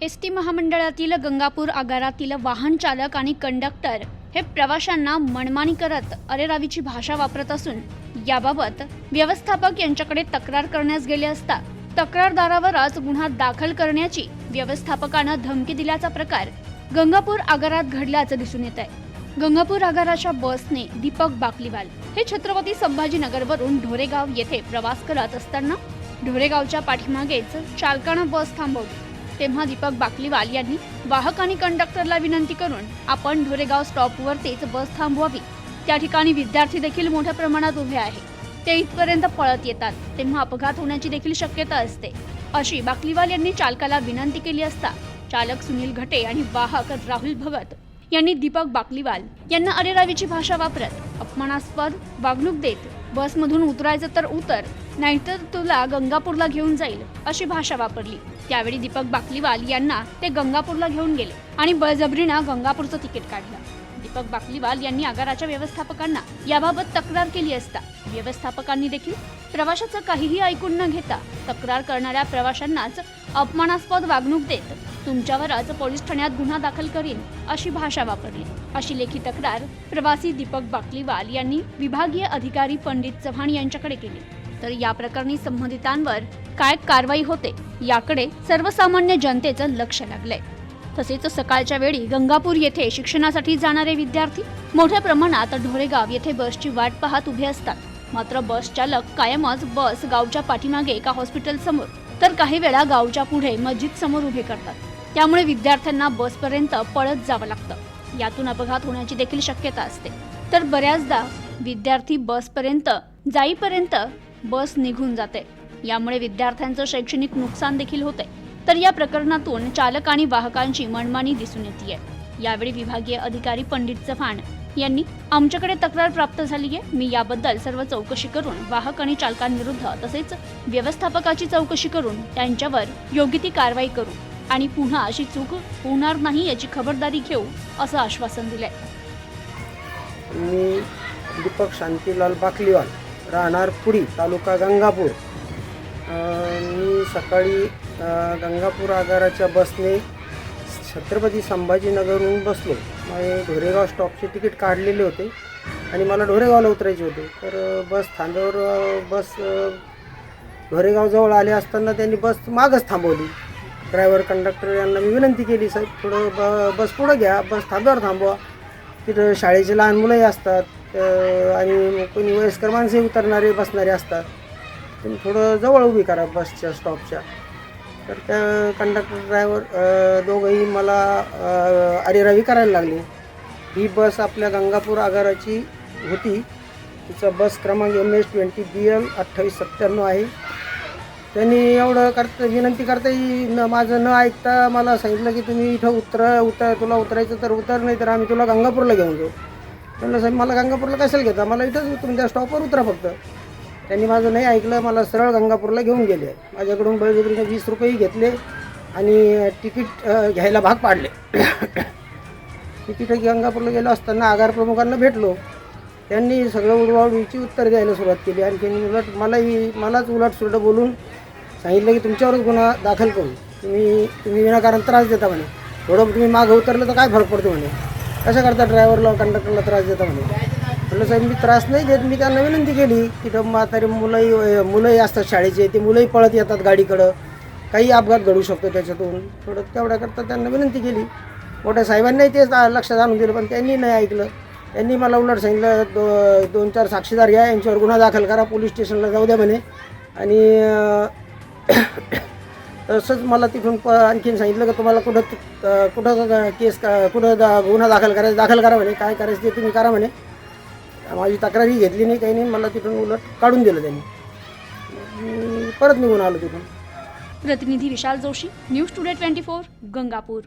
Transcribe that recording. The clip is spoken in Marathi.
एस टी महामंडळातील गंगापूर आगारातील वाहन चालक आणि कंडक्टर हे प्रवाशांना मनमानी करत अरेरावीची भाषा वापरत असून याबाबत व्यवस्थापक यांच्याकडे तक्रार करण्यास गेले असता तक्रारदारावरच गुन्हा दाखल करण्याची व्यवस्थापकानं धमकी दिल्याचा प्रकार गंगापूर आगारात घडल्याचं दिसून येत आहे गंगापूर आगाराच्या बसने दीपक बाकलीवाल हे छत्रपती संभाजीनगरवरून ढोरेगाव येथे प्रवास करत असताना ढोरेगावच्या पाठीमागेच चालकानं बस थांबवली. तेव्हा दीपक बाकलीवाल यांनी वाहक आणि कंडक्टरला विनंती करून आपण ढोरेगाव स्टॉपवरतीच बस थांबवावी. त्या ठिकाणी विद्यार्थी देखील मोठ्या प्रमाणात उभे आहे ते इथपर्यंत पळत येतात. तेव्हा अपघात होण्याची देखील शक्यता असते. अशी बाकलीवाल यांनी चालकाला विनंती केली असता चालक सुनील घटे आणि वाहक राहुल भगत यांनी दीपक बाकलीवाल यांना अरेरावीची भाषा वापरत अपमानास्पद वागणूक देत बसमधून उतरायचं तर उतर नाहीतर तुला गंगापूरला घेऊन जाईल अशी भाषा वापरली. त्यावेळी दीपक बाकलीवाल यांना ते गंगापूरला घेऊन गेले आणि बळजबरीनं गंगापूरचं तिकीट काढलं. दीपक बाकलीवाल यांनी आगाराच्या व्यवस्थापकांना याबाबत तक्रार केली असता. व्यवस्थापकांनी देखील प्रवाशाचं काहीही ऐकून न घेता तक्रार करणाऱ्या प्रवाशांनाच अपमानास्पद वागणूक देत तुमच्यावरच पोलीस ठाण्यात गुन्हा दाखल करीन अशी भाषा वापरली. अशी लेखी तक्रार प्रवासी दीपक बाकलीवाल यांनी विभागीय अधिकारी पंडित चव्हाण यांच्याकडे केली. तर या प्रकरणी संबंधितांवर काय कारवाई होते याकडे सर्वसामान्य जनतेचं लक्ष लागलंय. तसेच सकाळच्या वेळी गंगापूर येथे शिक्षणासाठी जाणारे विद्यार्थी मोठ्या प्रमाणात ढोरेगाव येथे बसची वाट पाहत उभे असतात. मात्र बस चालक कायमच बस गावच्या पाठीमागे एका हॉस्पिटल समोर. तर काही वेळा गावच्या पुढे मस्जिद समोर उभे करतात. त्यामुळे विद्यार्थ्यांना बसपर्यंत पळत जावं लागतं. यातून अपघात होण्याची देखील शक्यता असते. तर बऱ्याचदा विद्यार्थी बसपर्यंत जाईपर्यंत बस निघून जाते. यामुळे विद्यार्थ्यांचं शैक्षणिक नुकसान देखील होते. तर या प्रकरणातून चालक आणि वाहकांची मनमानी दिसून येते यावेळी विभागीय अधिकारी पंडित चव्हाण यांनी आमच्याकडे तक्रार प्राप्त झाली आहे मी याबद्दल सर्व चौकशी करून वाहक आणि चालकांविरुद्ध तसेच व्यवस्थापकाची चौकशी करून त्यांच्यावर योग्य ती कारवाई करू आणि पुन्हा अशी चूक होणार नाही याची खबरदारी घेऊ असं आश्वासन दिलंय. मी दीपक शांतीलाल बाकलीवाल राहणार पुरी तालुका गंगापूर. मी सकाळी गंगापूर आगाराच्या बसने छत्रपती संभाजीनगरहून बसलो. माझे ढोरेगाव स्टॉपचे तिकीट काढलेले होते. आणि मला ढोरेगावला उतरायचे होते. तर बस थांब्यावर बस ढोरेगावजवळ आले असताना त्यांनी बस मागच थांबवली. ड्रायव्हर कंडक्टर यांना मी विनंती केली साहेब थोडं ब बस पुढं घ्या बस थांब्यावर थांबवा. तिथं शाळेचे लहान मुलंही असतात आणि कोणी वयस्कर माणसंही उतरणारे बसणारे असतात. तुम्ही थोडं जवळ उभी करा बसच्या स्टॉपच्या तर त्या कंडक्टर ड्रायव्हर दोघंही मला अरेरावी करायला लागले. ही बस आपल्या गंगापूर आगाराची होती. तिचा बस क्रमांक M S twenty B L अठ्ठावीस सत्त्याण्णव आहे. त्यांनी एवढं करता विनंती करताही न माझं न ऐकता मला सांगितलं की तुम्ही इथं उतर उतर तुला उतरायचं तर उतर नाही तर आम्ही तुला गंगापूरला घेऊन जाऊ. म्हणलं साहेब मला गंगापूरला कशाला घेता? मला इथंच उतरून त्या स्टॉपवर उतरा फक्त. त्यांनी माझं नाही ऐकलं मला सरळ गंगापूरला घेऊन गेले. माझ्याकडून बळजबरीने वीस रुपयेही घेतले आणि तिकीट घ्यायला भाग पाडले. तिकीट गंगापूरला गेलो असताना आगार प्रमुखांना भेटलो. त्यांनी सगळं उडवाउडवीची उत्तर द्यायला सुरुवात केली आणि त्यांनी उलट मलाही मलाच उलट सुलट बोलून सांगितलं की तुमच्यावरच गुन्हा दाखल करू तुम्ही तुम्ही विनाकारण त्रास देता म्हणे. थोडं तुम्ही मागं उतरलं तर काय फरक पडतो म्हणे. कशा करता ड्रायव्हरला कंडक्टरला त्रास देता म्हणे. म्हटलं साहेब मी त्रास नाही देत मी त्यांना विनंती केली की म्हातारी मुलंही मुलंही असतात शाळेचे ते मुलंही पळत येतात गाडीकडं. काही अपघात घडू शकतो त्याच्यातून. थोडं तेवढ्याकरता त्यांना विनंती केली. मोठ्या साहेबांनाही तेच लक्षात आणून दिलं पण त्यांनी नाही ऐकलं. त्यांनी मला उलट सांगितलं दो दोन चार साक्षीदार घ्या यांच्यावर गुन्हा दाखल करा पोलीस स्टेशनला जाऊ द्या म्हणे. आणि तसंच मला तिथून प आणखीन सांगितलं की तुम्हाला कुठं कुठं केस का कुठं दा गुन्हा दाखल करायचा दाखल करा म्हणे काय करायचं ते तुम्ही करा म्हणे. माझी तक्रारही घेतली नाही काही नाही. मला तिथून उलट काढून दिलं त्यांनी. परत निघून आलो तिथून. प्रतिनिधी Vishal Joshi news today twenty four Gangapur.